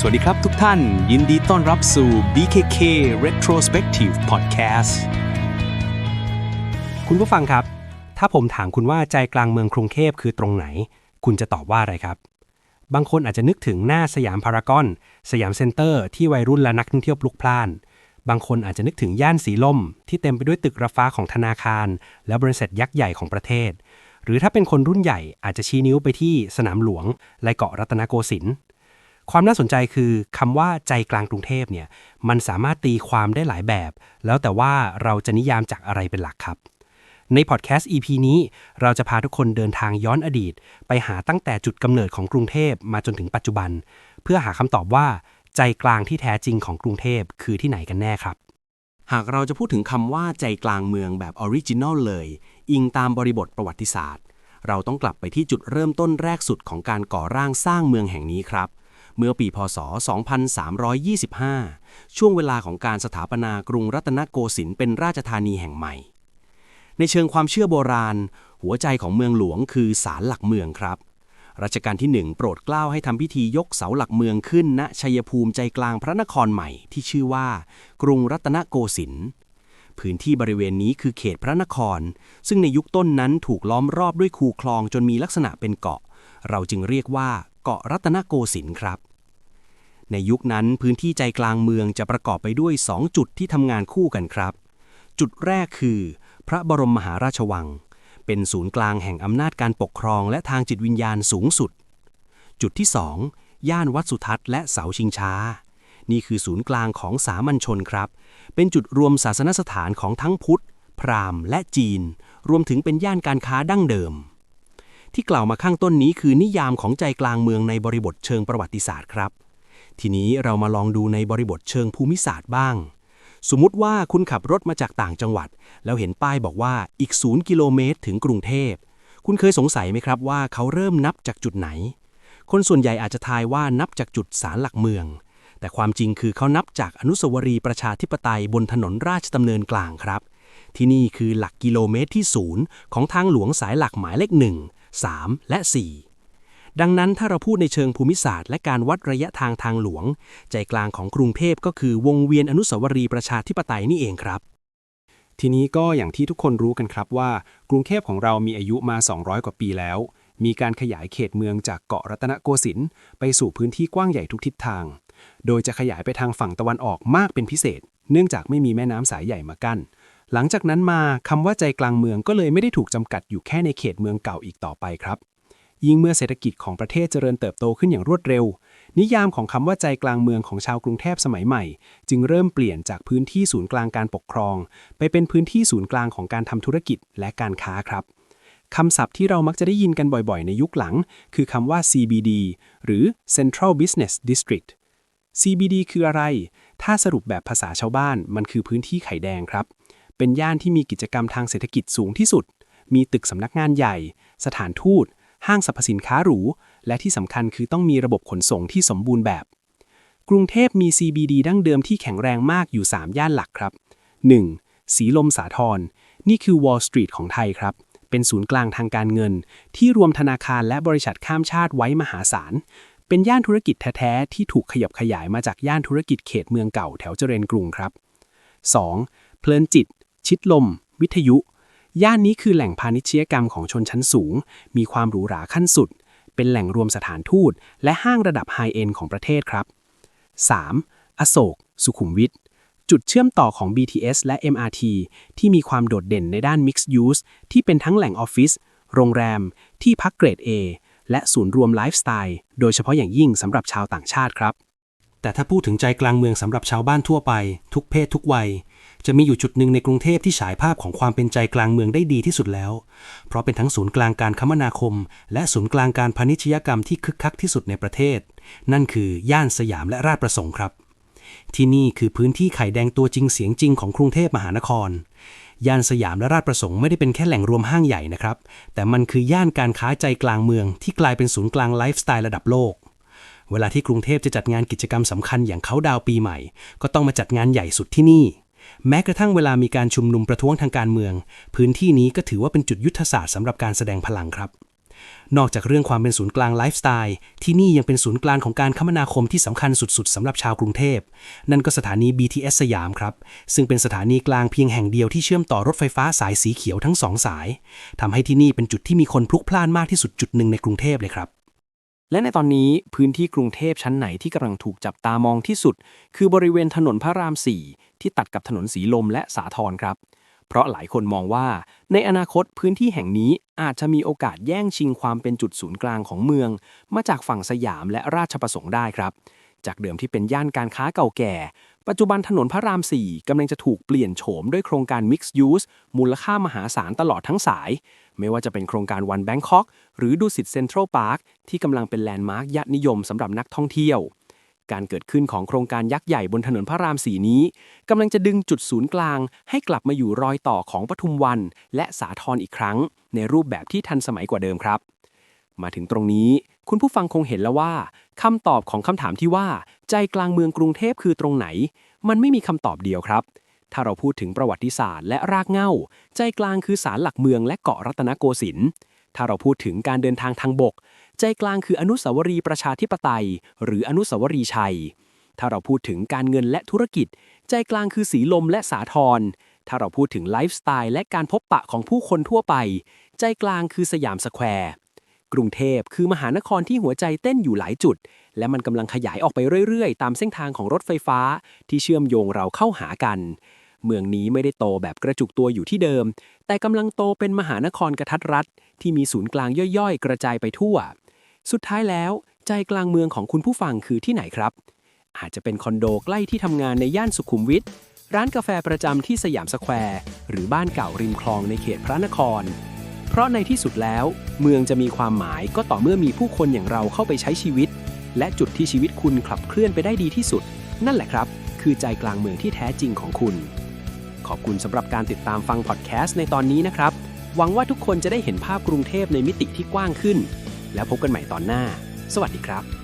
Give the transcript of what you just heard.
สวัสดีครับทุกท่าน ยินดีต้อนรับสู่ BKK Retrospective Podcast คุณผู้ฟังครับ ถ้าผมถามคุณว่าใจกลางเมืองกรุงเทพคือตรงไหน คุณจะตอบว่าอะไรครับ บางคนอาจจะนึกถึงหน้าสยามพารากอน สยามเซ็นเตอร์ ที่วัยรุ่นและนักท่องเที่ยวพลุกพล่าน บางคนอาจจะนึกถึงย่านสีลม ที่เต็มไปด้วยตึกระฟ้าของธนาคาร และบริษัทยักษ์ใหญ่ของประเทศ หรือถ้าเป็นคนรุ่นใหญ่อาจจะชี้นิ้วไปที่สนามหลวง และเกาะรัตนโกสินทร์ ความน่าสนใจคือคำว่าใจกลางกรุงเทพเนี่ยมันสามารถตีความได้หลายแบบ แล้วแต่ว่าเราจะนิยามจากอะไรเป็นหลักครับ ในพอดแคสต์ EP นี้ เราจะพาทุกคนเดินทางย้อนอดีต ไปหาตั้งแต่จุดกำเนิดของกรุงเทพมาจนถึงปัจจุบัน เพื่อหาคำตอบว่า ใจกลางที่แท้จริงของกรุงเทพคือที่ไหนกันแน่ครับ หากเราจะพูดถึงคำว่าใจกลางเมืองแบบออริจินอลเลย อิงตามบริบทประวัติศาสตร์ เราต้องกลับไปที่จุดเริ่มต้นแรกสุดของการก่อร่างสร้างเมืองแห่งนี้ครับ เมื่อปีพศ 2325 ช่วงเวลาของการสถาปนากรุงรัตนโกสินทร์เป็นราชธานีแห่งใหม่ ในเชิงความเชื่อโบราณ หัวใจของเมืองหลวงคือศาลหลักเมืองครับ รัชกาลที่หนึ่งโปรดเกล้าให้ทำพิธียกเสาหลักเมืองขึ้นณชัยภูมิใจกลางพระนครใหม่ที่ชื่อว่า กรุงรัตนโกสินทร์พื้นที่บริเวณนี้คือเขตพระนคร ซึ่งในยุคต้นนั้นถูกล้อมรอบด้วยคูคลองจนมีลักษณะเป็นเกาะ เราจึงเรียกว่า เกาะรัตนโกสินทร์ครับ ในยุคนั้นพื้นที่ใจกลางเมืองจะประกอบไปด้วย 2 จุดที่ทำงานคู่กันครับ จุดแรกคือ พระบรมมหาราชวัง เป็นศูนย์กลางแห่งอำนาจการปกครองและทางจิตวิญญาณสูงสุด จุดที่ 2 ย่านวัดสุทัศน์และเสาชิงช้า นี่คือศูนย์กลางของสามัญชนครับ เป็นจุดรวมศาสนสถานของทั้งพุทธ พราหมณ์ และจีน รวมถึงเป็นย่านการค้าดั้งเดิม ที่กล่าวมาข้างต้นนี้คือนิยามของใจกลางเมืองในบริบทเชิงประวัติศาสตร์ครับ ทีนี้เรามาลองดูในบริบทเชิงภูมิศาสตร์บ้าง สมมุติว่าคุณขับรถมาจากต่างจังหวัด แล้วเห็นป้ายบอกว่าอีก0กิโลเมตรถึงกรุงเทพ คุณเคยสงสัยไหมครับว่าเขาเริ่มนับจากจุดไหน คนส่วนใหญ่อาจจะทายว่านับจากจุดศาลหลักเมือง แต่ความจริงคือเขานับจากอนุสาวรีย์ประชาธิปไตยบนถนนราชดำเนินกลางครับ ที่นี่คือหลักกิโลเมตรที่ศูนย์ของทางหลวงสายหลักหมายเลข1 3 และ 4 ดังนั้นถ้าเราพูดในเชิงภูมิศาสตร์และการวัดระยะทางทางหลวง ใจกลางของกรุงเทพก็คือวงเวียนอนุสาวรีย์ประชาธิปไตยนี่เองครับ ทีนี้ก็อย่างที่ทุกคนรู้กันครับว่า กรุงเทพของเรามีอายุมา 200 กว่าปีแล้ว มีการขยายเขตเมืองจากเกาะรัตนโกสินทร์ไปสู่พื้นที่กว้างใหญ่ทุกทิศทาง โดยจะขยายไปทางฝั่งตะวันออกมากเป็นพิเศษ เนื่องจากไม่มีแม่น้ำสายใหญ่มากั้น หลังจากนั้นมาคำว่าใจกลางเมืองก็เลยไม่ได้ถูกจำกัดอยู่แค่ในเขตเมืองเก่าอีกต่อไปครับ ยิ่งเมื่อเศรษฐกิจของประเทศเจริญเติบโตขึ้นอย่างรวดเร็ว นิยามของคำว่าใจกลางเมืองของชาวกรุงเทพสมัยใหม่ จึงเริ่มเปลี่ยนจากพื้นที่ศูนย์กลางการปกครอง ไปเป็นพื้นที่ศูนย์กลางของการทำธุรกิจและการค้าครับคำศัพท์ที่เรามักจะได้ยินกันบ่อยๆ ในยุคหลัง คือคำว่า CBD หรือ Central Business District CBD คืออะไร ถ้าสรุปแบบภาษาชาวบ้าน มันคือพื้นที่ไข่แดงครับ เป็นย่านที่มีกิจกรรมทางเศรษฐกิจสูงที่สุด มีตึกสำนักงานใหญ่ สถานทูต ห้างสรรพสินค้าหรู และที่สำคัญคือต้องมีระบบขนส่งที่สมบูรณ์แบบ กรุงเทพมี CBD ดั้งเดิมที่แข็งแรงมากอยู่ 3 ย่านหลักครับ 1. สีลมสาทรนี่คือ Wall Street ของไทยครับ เป็นศูนย์กลางทางการเงิน ที่รวมธนาคารและบริษัทข้ามชาติไว้มหาศาล เป็นย่านธุรกิจแท้ๆที่ถูกขยับขยายมาจากย่านธุรกิจเขตเมืองเก่าแถวเจริญกรุงครับ 2. เพลินจิต ชิดลม วิทยุ ย่านนี้คือแหล่งพาณิชยกรรมของชนชั้นสูง มีความหรูหราขั้นสุด เป็นแหล่งรวมสถานทูต และห้างระดับไฮเอ็นของประเทศครับ 3. อโศก สุขุมวิทจุดเชื่อมต่อของ BTS และ MRT ที่มีความโดดเด่นในด้าน Mixed Use ที่เป็นทั้งแหล่งออฟฟิศ โรงแรม ที่พักเกรด A และศูนย์รวมไลฟ์สไตล์ โดยเฉพาะอย่างยิ่งสำหรับชาวต่างชาติครับ แต่ถ้าพูดถึงใจกลางเมืองสำหรับชาวบ้านทั่วไป ทุกเพศทุกวัย จะมีอยู่จุดหนึ่งในกรุงเทพที่ฉายภาพของความเป็นใจกลางเมืองได้ดีที่สุดแล้ว เพราะเป็นทั้งศูนย์กลางการคมนาคม และศูนย์กลางการพาณิชยกรรมที่คึกคักที่สุดในประเทศ นั่นคือย่านสยามและราชประสงค์ครับ ที่นี่คือพื้นที่ไข่แดงตัวจริงเสียงจริงของกรุงเทพมหานครย่านสยามและราชประสงค์ไม่ได้เป็นแค่แหล่งรวมห้างใหญ่นะครับ แต่มันคือย่านการค้าใจกลางเมืองที่กลายเป็นศูนย์กลางไลฟ์สไตล์ระดับโลก เวลาที่กรุงเทพจะจัดงานกิจกรรมสำคัญอย่างเขาดาวปีใหม่ ก็ต้องมาจัดงานใหญ่สุดที่นี่ แม้กระทั่งเวลามีการชุมนุมประท้วงทางการเมือง พื้นที่นี้ก็ถือว่าเป็นจุดยุทธศาสตร์สำหรับการแสดงพลังครับ นอกจากเรื่องความเป็นศูนย์กลางไลฟ์สไตล์ที่นี่ยังเป็นศูนย์กลางของการคมนาคมที่สำคัญสุดๆสำหรับชาวกรุงเทพ นั่นก็สถานี BTS สยามครับ ซึ่งเป็นสถานีกลางเพียงแห่งเดียวที่เชื่อมต่อรถไฟฟ้าสายสีเขียวทั้งสองสายทำให้ที่นี่เป็นจุดที่มีคนพลุกพล่านมากที่สุดจุดหนึ่งในกรุงเทพเลยครับ และในตอนนี้พื้นที่กรุงเทพชั้นไหนที่กำลังถูกจับตามองที่สุด คือบริเวณถนนพระราม 4 ที่ตัดกับถนนสีลมและสาทรครับ เพราะหลายคนมองว่า ในอนาคตพื้นที่แห่งนี้อาจจะมีโอกาสแย่งชิงความเป็นจุดศูนย์กลางของเมือง มาจากฝั่งสยามและราชประสงค์ได้ครับ จากเดิมที่เป็นย่านการค้าเก่าแก่ ปัจจุบันถนนพระราม 4 กำลังจะถูกเปลี่ยนโฉมด้วยโครงการ Mixed Use มูลค่ามหาศาลตลอดทั้งสาย ไม่ว่าจะเป็นโครงการ One Bangkok หรือดูสิตเซ็นทรัลพาร์คที่กำลังเป็นแลนด์มาร์คยอดนิยมสำหรับนักท่องเที่ยว การเกิดขึ้นของโครงการยักษ์ใหญ่บนถนนพระรามสีนี้กำลังจะดึงจุดศูนย์กลาง ให้กลับมาอยู่รอยต่อของปทุมวัน และสาทรอีกครั้ง ในรูปแบบที่ทันสมัยกว่าเดิมครับ มาถึงตรงนี้ คุณผู้ฟังคงเห็นแล้วว่าคำตอบของคำถามที่ว่า ใจกลางเมืองกรุงเทพคือตรงไหน มันไม่มีคำตอบเดียวครับ ถ้าเราพูดถึงประวัติศาสตร์และรากเหง้า ใจกลางคือศาลหลักเมืองและเกาะรัตนโกสินทร์ถ้าเราพูดถึงการเดินทางทางบก ใจกลางคืออนุสาวรีย์ประชาธิปไตย หรืออนุสาวรีย์ชัย ถ้าเราพูดถึงการเงินและธุรกิจ ใจกลางคือสีลมและสาทรถ้าเราพูดถึงไลฟ์สไตล์และการพบปะของผู้คนทั่วไป ใจกลางคือสยามสแควร์ กรุงเทพคือมหานครที่หัวใจเต้นอยู่หลายจุด และมันกำลังขยายออกไปเรื่อยๆ ตามเส้นทางของรถไฟฟ้า ที่เชื่อมโยงเราเข้าหากัน เมืองนี้ไม่ได้โตแบบกระจุกตัวอยู่ที่เดิม แต่กำลังโตเป็นมหานครกระทัดรัดที่มีศูนย์กลางย่อยๆ กระจายไปทั่ว สุดท้ายแล้ว ใจกลางเมืองของคุณผู้ฟังคือที่ไหนครับ อาจจะเป็นคอนโดใกล้ที่ทำงานในย่านสุขุมวิทร้านกาแฟประจำที่สยามสแควร์ หรือบ้านเก่าริมคลองในเขตพระนคร เพราะในที่สุดแล้ว เมืองจะมีความหมายก็ต่อเมื่อมีผู้คนอย่างเราเข้าไปใช้ชีวิต และจุดที่ชีวิตคุณขับเคลื่อนไปได้ดีที่สุด นั่นแหละครับ คือใจกลางเมืองที่แท้จริงของคุณ ขอบคุณสำหรับการติดตามฟังพอดแคสต์ในตอนนี้นะครับ หวังว่าทุกคนจะได้เห็นภาพกรุงเทพในมิติที่กว้างขึ้น แล้วพบกันใหม่ตอนหน้า สวัสดีครับ